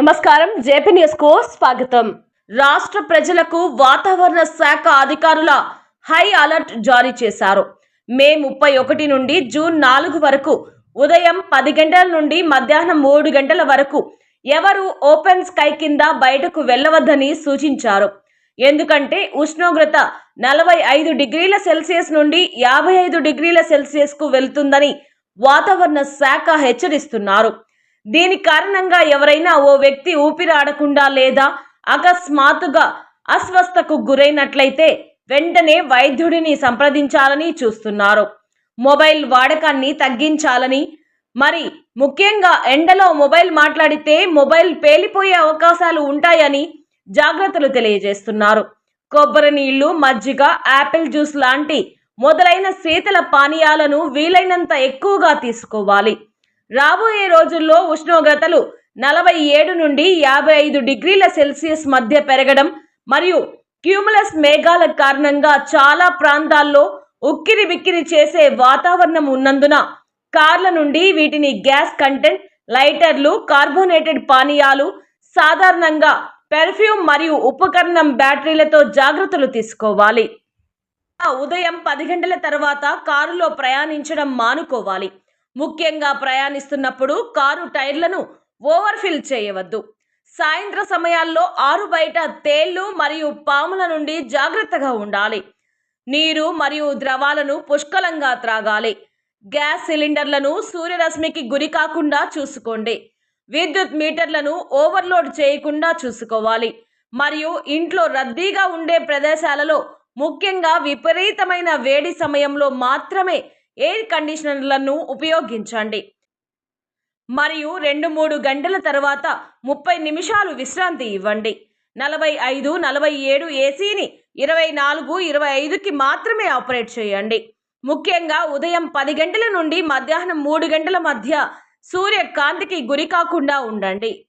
నమస్కారం. జేపీ న్యూస్కు స్వాగతం. రాష్ట్ర ప్రజలకు వాతావరణ శాఖ అధికారుల హై అలర్ట్ జారీ చేశారు. మే ముప్పై ఒకటి నుండి జూన్ నాలుగు వరకు ఉదయం పది గంటల నుండి మధ్యాహ్నం మూడు గంటల వరకు ఎవరు ఓపెన్ స్కై కింద బయటకు వెళ్ళవద్దని సూచించారు. ఎందుకంటే ఉష్ణోగ్రత నలభై ఐదు డిగ్రీల సెల్సియస్ నుండి యాభై ఐదు డిగ్రీల సెల్సియస్కు వెళ్తుందని వాతావరణ శాఖ హెచ్చరిస్తున్నారు. దీని కారణంగా ఎవరైనా ఓ వ్యక్తి ఊపిరాడకుండా లేదా అకస్మాత్తుగా అస్వస్థకు గురైనట్లయితే వెంటనే వైద్యుడిని సంప్రదించాలని చూస్తున్నారు. మొబైల్ వాడకాన్ని తగ్గించాలని మరి ముఖ్యంగా ఎండలో మొబైల్ మాట్లాడితే మొబైల్ పేలిపోయే అవకాశాలు ఉంటాయని జాగ్రత్తలు తెలియజేస్తున్నారు. కొబ్బరి నీళ్ళు మజ్జిగ యాపిల్ జ్యూస్ లాంటి మొదలైన శీతల పానీయాలను వీలైనంత ఎక్కువగా తీసుకోవాలి. రాబోయే రోజుల్లో ఉష్ణోగ్రతలు నలభై ఏడు నుండి యాభై ఐదు డిగ్రీల సెల్సియస్ మధ్య పెరగడం మరియు క్యూములస్ మేఘాల కారణంగా చాలా ప్రాంతాల్లో ఉక్కిరి బిక్కిరి చేసే వాతావరణం ఉన్నందున కార్ల నుండి వీటిని గ్యాస్ కంటెంట్ లైటర్లు కార్బోనేటెడ్ పానీయాలు సాధారణంగా పెర్ఫ్యూమ్ మరియు ఉపకరణం బ్యాటరీలతో జాగ్రత్తలు తీసుకోవాలి. ఉదయం పది గంటల తర్వాత కారులో ప్రయాణించడం మానుకోవాలి. ముఖ్యంగా ప్రయాణిస్తున్నప్పుడు కారు టైర్లను ఓవర్ఫిల్ చేయవద్దు. సాయంత్ర సమయాల్లో ఆరు బయట తేళ్ళు మరియు పాముల నుండి జాగ్రత్తగా ఉండాలి. నీరు మరియు ద్రవాలను పుష్కలంగా త్రాగాలి. గ్యాస్ సిలిండర్లను సూర్యరశ్మికి గురి కాకుండా చూసుకోండి. విద్యుత్ మీటర్లను ఓవర్లోడ్ చేయకుండా చూసుకోవాలి. మరియు ఇంట్లో రద్దీగా ఉండే ప్రదేశాలలో ముఖ్యంగా విపరీతమైన వేడి సమయంలో మాత్రమే ఎయిర్ కండిషనర్లను ఉపయోగించండి. మరియు రెండు మూడు గంటల తర్వాత ముప్పై నిమిషాలు విశ్రాంతి ఇవ్వండి. నలభై ఐదు నలభై ఏడు ఏసీని ఇరవై నాలుగు ఇరవై ఐదుకి మాత్రమే ఆపరేట్ చేయండి. ముఖ్యంగా ఉదయం పది గంటల నుండి మధ్యాహ్నం మూడు గంటల మధ్య సూర్యకాంతికి గురి కాకుండా ఉండండి.